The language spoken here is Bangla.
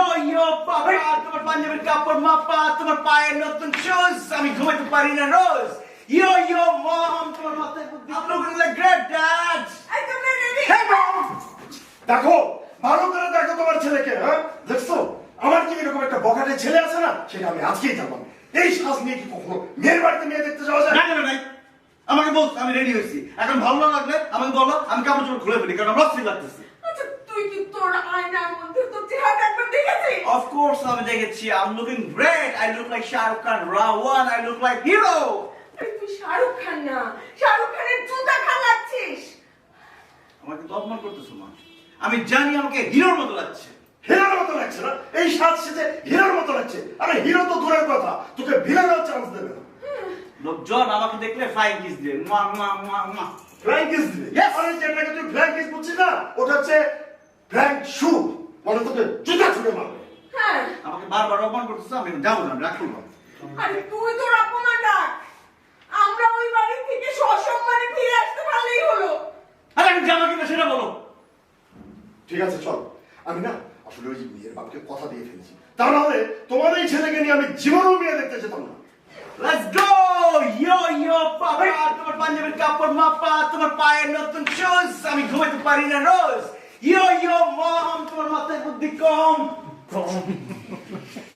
ইয়ো ইয়ো বাবা তোমার পাঞ্জাবের কাপড় মাপা তোমার পায়ের নতুন শুজ আমি ঘুমাতে পারি না রোজ। ইয়ো ইয়ো মম তোমার মাথায় বুদ্ধি আপনি লুকিং লাইক গ্রেট ড্যাড এই তোমরা ready? হেই মম দেখো ভালো করে দেখো তোমার ছেলেকে হ্যাঁ? দেখছ? আমার কি এরকম একটা বখাটে ছেলে আছে না? সেটা আমি আজকেই জানলাম এই শ্বাস নিয়ে কি কখনো মেয়ের বাড়িতে মেয়ে দেখতে যাওয়া যায়? না আমাকে বল আমি রেডি হয়েছি। এখন ভালো না লাগলে আমাকে বলো আমি কাপড় চোপড় খুলে ফেলি কারণ আমার লাগতেছে। আচ্ছা, তুই কি তোর আয়নার Course আমি দেখেছি I'm looking great. I look like Shahrukh Khan. Rawan I look like hero. আরে তুই শাহরুখ খান না। শাহরুখ খানের জুতা খান লাগছিস আমাকে তো অপমান করতেছো মা। আমি জানি আমাকে হিরোর মতো লাগছে। হিরোর মতো লাগছে না। এই সাজ সেজে হিরোর মতো লাগছে। আরে হিরো তো দূরের কথা। তোকে ভিলেনের চান্স দেবে না। লোকজন আমাকে দেখলে ফ্লাইং কিস দিয়ে মা মা মা মা। ফ্ল্যাঙ্ক কিস দিবে Yes! আরে যেটাকে তুই ফ্ল্যাঙ্ক কিস বলছিস না ওটা হচ্ছে ফ্ল্যাঙ্ক শু মানে তোকে জুতা ছুটে মারবে। বারবার অপমান করতেছো আমি যাব না রাখব না আরে তুই তোর অপমান রাখ। আমরা ওই বাড়ি থেকে সসম্মানে ফিরে আসতে পারলেই হলো। আরে আমি জামা কিনা সেটা বলো। ঠিক আছে চল। আমি না আসলে ওই মেয়ের বাপকে কথা দিয়ে ফেলেছি। তা নাহলে তোমার এই ছেলেকে নিয়ে আমি জীবনেও মেয়ে দেখতে যেতাম না। লেটস গো ইয়ো ইয়ো বাবা তোমার পাঞ্জাবের কাপড় মাপা তোমার পায়ের নতুন শুজ আমি ঘুমাতে পারি না রোজ। ইয়ো ইয়ো মম তোমার মাথায় বুদ্ধি কম।